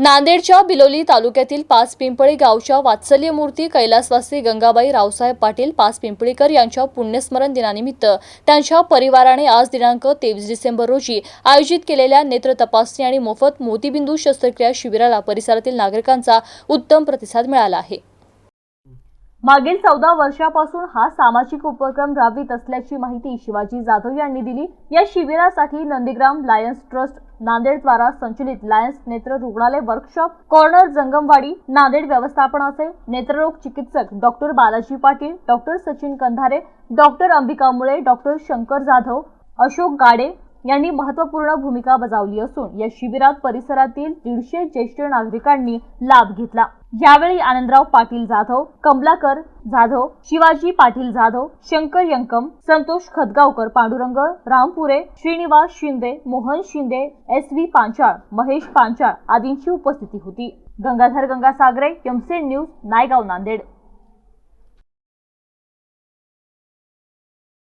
नांदेडच्या बिलोली तालुक्यातील पाच पिंपळी गावच्या वात्सल्य मूर्ती कैलासवासी गंगाबाई रावसाहेब पाटील पाच पिंपळीकर यांच्या पुण्यस्मरण दिनानिमित्त त्यांच्या परिवाराने आज दिनांक तेवीस डिसेंबर रोजी आयोजित केलेल्या नेत्र तपासणी आणि मोफत मोतीबिंदू शस्त्रक्रिया शिबिराला परिसरातील नागरिकांचा उत्तम प्रतिसाद मिळाला आहे. मागील चौदा वर्षापासून हा सामाजिक उपक्रम राबवित असल्याची माहिती शिवाजी जाधव यांनी दिली. या शिबिरासाठी नंदीग्राम लायन्स ट्रस्ट नांदेडद्वारा संचलित लायन्स नेत्र रुग्णालय वर्कशॉप कॉर्नर जंगमवाडी नांदेड व्यवस्थापनाचे नेत्ररोग चिकित्सक doctor Balaji Patil doctor Sachin Kandhare doctor Ambika Mule doctor Shankar Jadhav Ashok Gade यांनी महत्त्वपूर्ण भूमिका बजावली असून या शिबिरात परिसरातील दीडशे ज्येष्ठ नागरिकांनी लाभ घेतला. यावेळी आनंदराव पाटील जाधव कमलाकर जाधव शिवाजी पाटील जाधव शंकर यंकम संतोष खदगावकर पांडुरंग रामपुरे श्रीनिवास शिंदे मोहन शिंदे एस व्ही पांचाळ महेश पांचाळ आदींची उपस्थिती होती. गंगाधर गंगासागरे यमसेन न्यूज नायगाव नांदेड.